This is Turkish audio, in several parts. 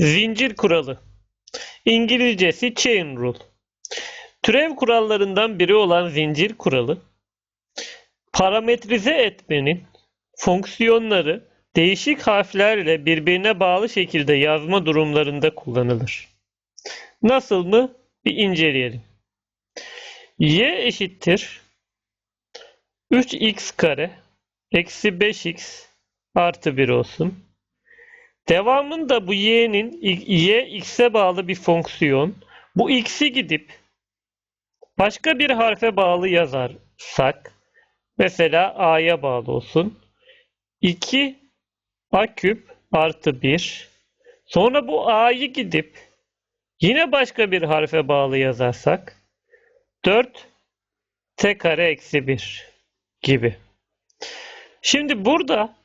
Zincir kuralı. İngilizcesi chain rule. Türev kurallarından biri olan zincir kuralı, parametrize etmenin fonksiyonları değişik harflerle birbirine bağlı şekilde yazma durumlarında kullanılır. Nasıl mı? Bir inceleyelim. y eşittir 3x kare eksi 5x artı 1 olsun. Devamında bu y'nin y x'e bağlı bir fonksiyon. Bu x'i gidip başka bir harfe bağlı yazarsak mesela a'ya bağlı olsun. 2 a küp artı 1. Sonra bu a'yı gidip yine başka bir harfe bağlı yazarsak 4 t kare eksi 1 gibi. Şimdi burada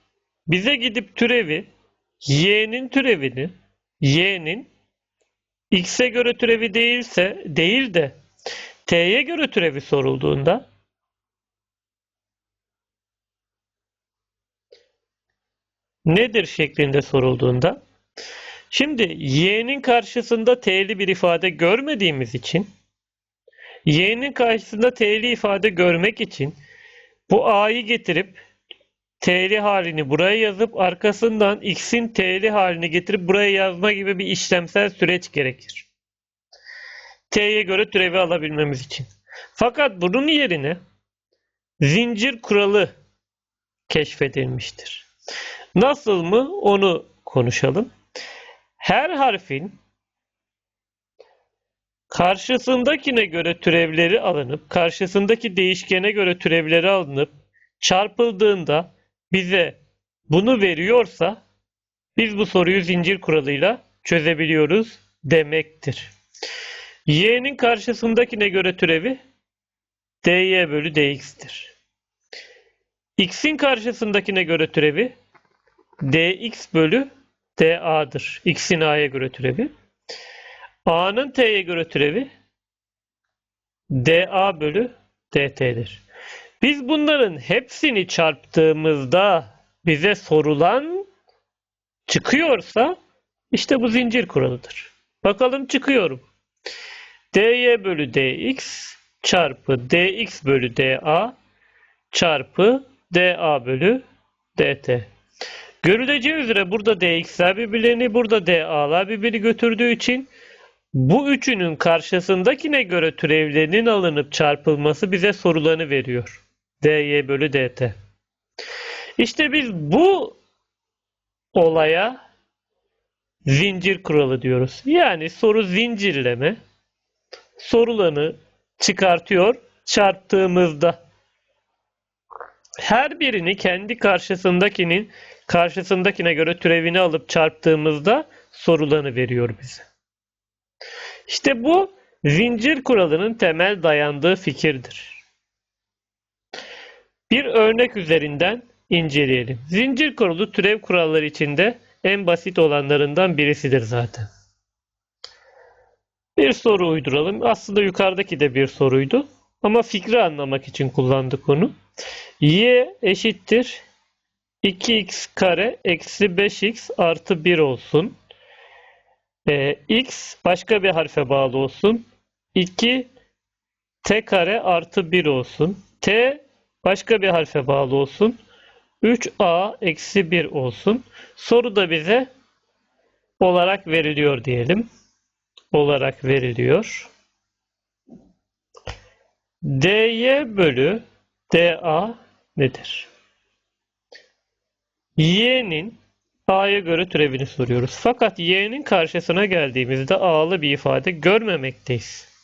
bize gidip türevi y'nin türevini y'nin x'e göre türevi değilse değil de t'ye göre türevi sorulduğunda nedir şeklinde sorulduğunda şimdi y'nin karşısında t'li bir ifade görmediğimiz için y'nin karşısında t'li ifade görmek için bu a'yı getirip t'li halini buraya yazıp arkasından x'in t'li halini getirip buraya yazma gibi bir işlemsel süreç gerekir. T'ye göre türevi alabilmemiz için. Fakat bunun yerine zincir kuralı keşfedilmiştir. Nasıl mı onu konuşalım. Her harfin karşısındakine göre türevleri alınıp, karşısındaki değişkene göre türevleri alınıp çarpıldığında bize bunu veriyorsa biz bu soruyu zincir kuralıyla çözebiliyoruz demektir. y'nin karşısındakine göre türevi dy bölü dx'tir. x'in karşısındakine göre türevi dx bölü da'dır. x'in a'ya göre türevi. a'nın t'ye göre türevi da bölü dt'dir. Biz bunların hepsini çarptığımızda bize sorulan çıkıyorsa işte bu zincir kuralıdır. Bakalım çıkıyorum. dy bölü dx çarpı dx bölü da çarpı da bölü dt. Görüleceği üzere burada dx'ler birbirlerini, burada da'lar birbirini götürdüğü için bu üçünün karşısındakine göre türevlerinin alınıp çarpılması bize sorularını veriyor dy bölü dt. İşte biz bu olaya zincir kuralı diyoruz. Yani soru zincirleme sorularını çıkartıyor çarptığımızda her birini kendi karşısındakinin karşısındakine göre türevini alıp çarptığımızda sorularını veriyor bize. İşte bu zincir kuralının temel dayandığı fikirdir. Bir örnek üzerinden inceleyelim. Zincir kuralı türev kuralları içinde en basit olanlarından birisidir zaten. Bir soru uyduralım. Aslında yukarıdaki de bir soruydu. Ama fikri anlamak için kullandık onu. y eşittir 2x kare eksi 5x artı 1 olsun. Ee, x başka bir harfe bağlı olsun. 2 t kare artı 1 olsun. t başka bir harfe bağlı olsun. 3a eksi 1 olsun. Soru da bize olarak veriliyor diyelim. Olarak veriliyor. dy bölü da nedir? y'nin a'ya göre türevini soruyoruz. Fakat y'nin karşısına geldiğimizde a'lı bir ifade görmemekteyiz.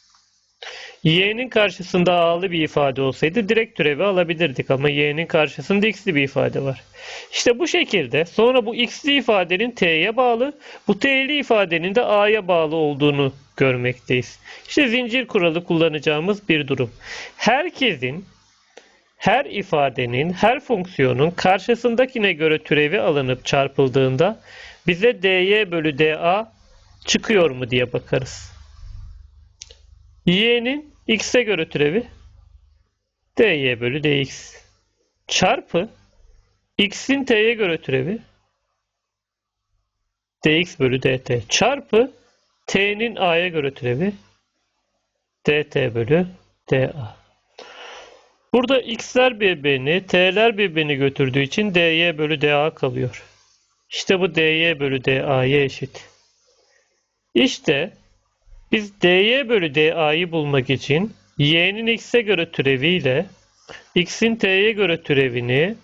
Y'nin karşısında a'lı bir ifade olsaydı direkt türevi alabilirdik ama y'nin karşısında x'li bir ifade var. İşte bu şekilde sonra bu x'li ifadenin t'ye bağlı, bu t'li ifadenin de a'ya bağlı olduğunu görmekteyiz. İşte zincir kuralı kullanacağımız bir durum. Herkesin her ifadenin, her fonksiyonun karşısındakine göre türevi alınıp çarpıldığında bize dy bölü da çıkıyor mu diye bakarız. Y'nin x'e göre türevi dy bölü dx çarpı x'in t'ye göre türevi dx bölü dt çarpı t'nin a'ya göre türevi dt bölü da. Burada x'ler birbirini, t'ler birbirini götürdüğü için dy bölü da kalıyor. İşte bu dy bölü da'ya eşit. İşte biz dy bölü da'yı bulmak için y'nin x'e göre türeviyle x'in t'ye göre türevini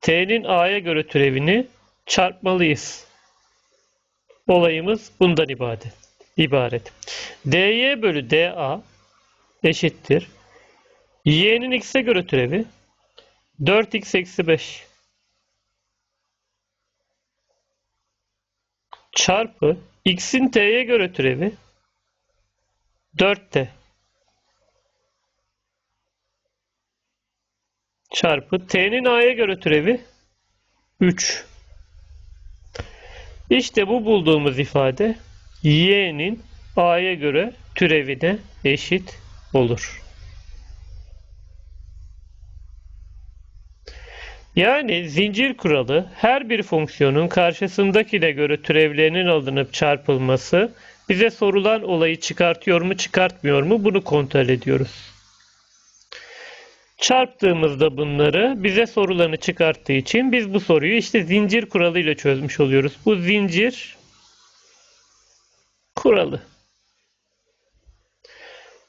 t'nin a'ya göre türevini çarpmalıyız. Olayımız bundan ibaret. ibaret. dy bölü da eşittir. y'nin x'e göre türevi 4x eksi 5 çarpı x'in t'ye göre türevi 4t çarpı t'nin a'ya göre türevi 3. İşte bu bulduğumuz ifade y'nin a'ya göre türevine eşit olur. Yani zincir kuralı her bir fonksiyonun karşısındakine göre türevlerinin alınıp çarpılması bize sorulan olayı çıkartıyor mu çıkartmıyor mu bunu kontrol ediyoruz. Çarptığımızda bunları bize sorularını çıkarttığı için biz bu soruyu işte zincir kuralıyla çözmüş oluyoruz. Bu zincir kuralı.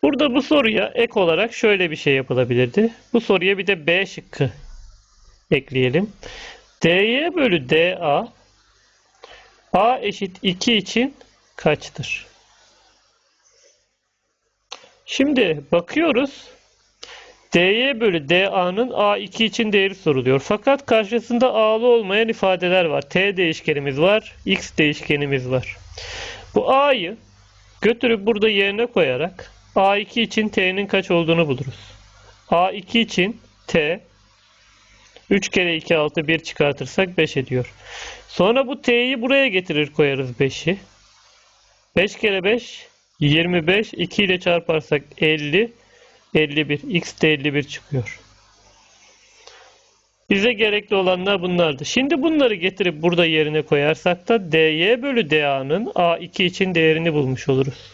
Burada bu soruya ek olarak şöyle bir şey yapılabilirdi. Bu soruya bir de B şıkkı ekleyelim. dy bölü da a eşit 2 için kaçtır? Şimdi bakıyoruz. dy bölü da'nın a2 için değeri soruluyor. Fakat karşısında a'lı olmayan ifadeler var. t değişkenimiz var, x değişkenimiz var. Bu a'yı götürüp burada yerine koyarak a2 için t'nin kaç olduğunu buluruz. a2 için t 3 kere 2 6 1 çıkartırsak 5 ediyor. Sonra bu t'yi buraya getirir koyarız 5'i. 5 kere 5 25 2 ile çarparsak 50 51 x de 51 çıkıyor. Bize gerekli olanlar bunlardı. Şimdi bunları getirip burada yerine koyarsak da dy bölü da'nın a2 için değerini bulmuş oluruz.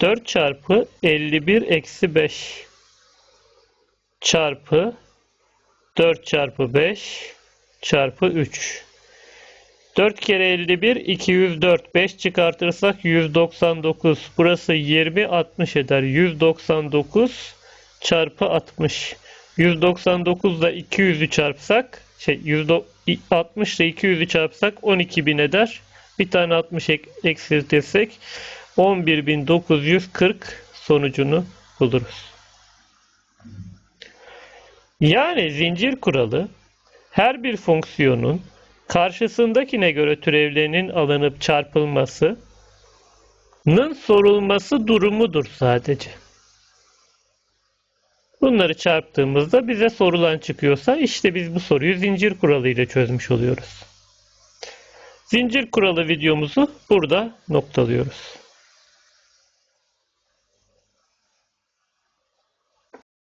4 çarpı 51 eksi 5 çarpı 4 çarpı 5 çarpı 3. 4 kere 51 204 5 çıkartırsak 199 burası 20 60 eder. 199 çarpı 60 199 ile 200'ü çarpsak şey 160 ile 200'ü çarpsak 12.000 eder. Bir tane 60 ek, eksiltirsek 11.940 sonucunu buluruz. Yani zincir kuralı her bir fonksiyonun karşısındakine göre türevlerinin alınıp çarpılmasının sorulması durumudur sadece. Bunları çarptığımızda bize sorulan çıkıyorsa işte biz bu soruyu zincir kuralı ile çözmüş oluyoruz. Zincir kuralı videomuzu burada noktalıyoruz.